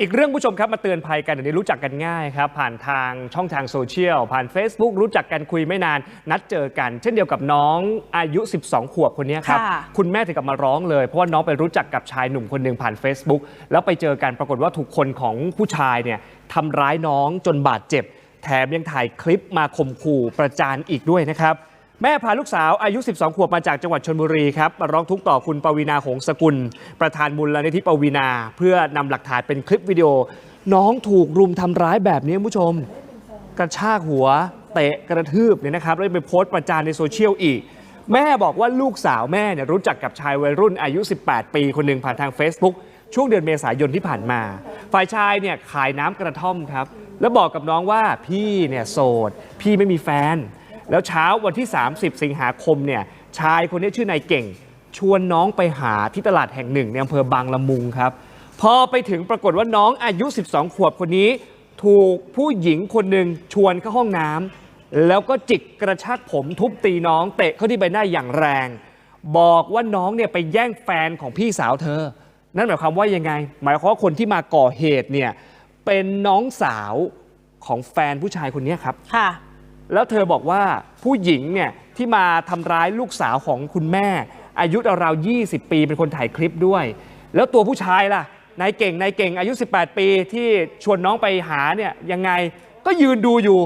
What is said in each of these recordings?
อีกเรื่องผู้ชมครับมาเตือนภัยกันเดี๋ยวนี้รู้จักกันง่ายครับ ผ่านทางช่องทางโซเชียล ผ่าน Facebook รู้จักกันคุยไม่นาน นัดเจอกัน เช่นเดียวกับน้องอายุ 12 ขวบคนนี้ครับ ค่ะคุณแม่ถึงกับมาร้องเลย เพราะว่าน้องไปรู้จักกับชายหนุ่มคนหนึ่งผ่าน Facebook แล้วไปเจอกันปรากฏว่าถูกคนของผู้ชายเนี่ยทำร้ายน้องจนบาดเจ็บ แถมยังถ่ายคลิปมาข่มขู่ประจานอีกด้วยนะครับ แม่พาลูกสาวอายุ 12 ขวบมาจากจังหวัดชนบุรีครับมาร้องทุกข์ต่อคุณปวีนาหงสกุล ประธานมูลนิธิปวีนา เพื่อนำหลักฐานเป็นคลิปวิดีโอ น้องถูกรุมทำร้ายแบบนี้ผู้ชม กระชากหัว เตะกระทืบเนี่ยนะครับแล้วไปโพสต์ประจานในโซเชียลอีก แม่บอกว่าลูกสาวแม่เนี่ยรู้จักกับชายวัยรุ่นอายุ 18 ปีคนหนึ่งผ่านทาง Facebook ช่วงเดือนเมษายนที่ผ่านมา ฝ่ายชายเนี่ยขายน้ำกระท่อมครับ แล้วบอกกับน้องว่าพี่เนี่ยโสด พี่ไม่มีแฟน แล้วเช้าวันที่ 30 สิงหาคมเนี่ยชายคนนี้ชื่อนายเก่ง ชวนน้องไปหาที่ตลาดแห่งหนึ่งในอำเภอบางละมุงครับ พอไปถึงปรากฏว่าน้องอายุ 12 ขวบคนนี้ ถูกผู้หญิงคนหนึ่งชวนเข้าห้องน้ำแล้วก็จิกกระชากผมทุบตีน้องเตะเข้าที่ใบหน้าอย่างแรง บอกว่าน้องเนี่ยไปแย่งแฟนของพี่สาวเธอ นั่นหมายความว่ายังไง หมายความว่าคนที่มาก่อเหตุเนี่ยเป็นน้องสาวของแฟนผู้ชายคนนี้ครับค่ะ แล้วเธอบอกว่าผู้หญิงเนี่ยที่มาทำร้ายลูกสาวของคุณแม่ อายุราวๆ20 ปีเป็นคนถ่ายคลิปด้วย แล้วตัวผู้ชายล่ะนายเก่งนายเก่งอายุ 18 ปีที่ชวนน้องไปหาเนี่ยยังไงก็ยืนดูอยู่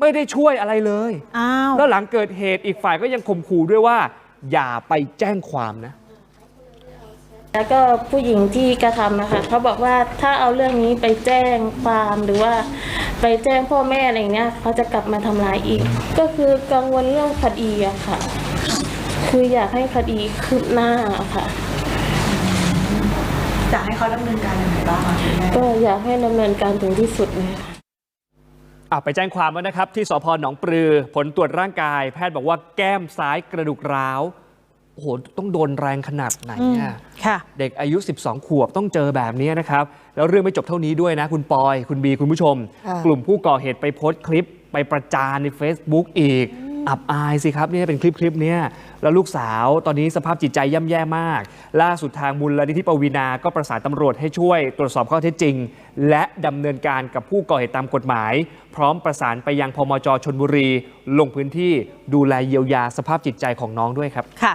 ไม่ได้ช่วยอะไรเลย อ้าว แล้วหลังเกิดเหตุอีกฝ่ายก็ยังข่มขู่ด้วยว่า อย่าไปแจ้งความนะ แล้วก็ผู้หญิงที่กระทำนะคะเขาบอกว่าถ้าเอาเรื่องนี้ไปแจ้งความหรือว่า ไปแจ้งพ่อแม่อะไรอย่างเงี้ยเขาจะกลับมาทำร้ายอีก ก็คือกังวลเรื่องคดีอะค่ะ คืออยากให้คดีคืบหน้าอะค่ะ อยากให้เขาดำเนินการยังไงบ้างคะคุณแม่ ก็อยากให้ดำเนินการถึงที่สุดเลยค่ะ อะไปแจ้งความแล้วนะครับ ที่สพหนองปลือ ผลตรวจร่างกาย แพทย์บอกว่าแก้มซ้ายกระดูกร้าว โอ้โหต้องโดนแรงขนาดไหนอืมอะค่ะ เด็กอายุ 12 ขวบต้องเจอแบบนี้นะครับ แล้วเรื่องไม่จบเท่านี้ด้วยนะ คุณปอย คุณบีคุณผู้ชมค่ะกลุ่มผู้ก่อเหตุไปโพสต์คลิป ไปประจานใน Facebook อีก อับอายสิครับเนี่ยเป็นคลิปคลิปเนี้ยแล้วลูกสาวตอนนี้สภาพจิตใจย่ำแย่มาก ล่าสุดทางมูลนิธิปวีนา ก็ประสานตำรวจให้ช่วยตรวจสอบข้อเท็จจริง และดำเนินการกับผู้ก่อเหตุตามกฎหมาย พร้อมประสานไปยังพมจชนบุรี ลงพื้นที่ดูแลเยียวยาสภาพจิตใจของน้องด้วยครับค่ะ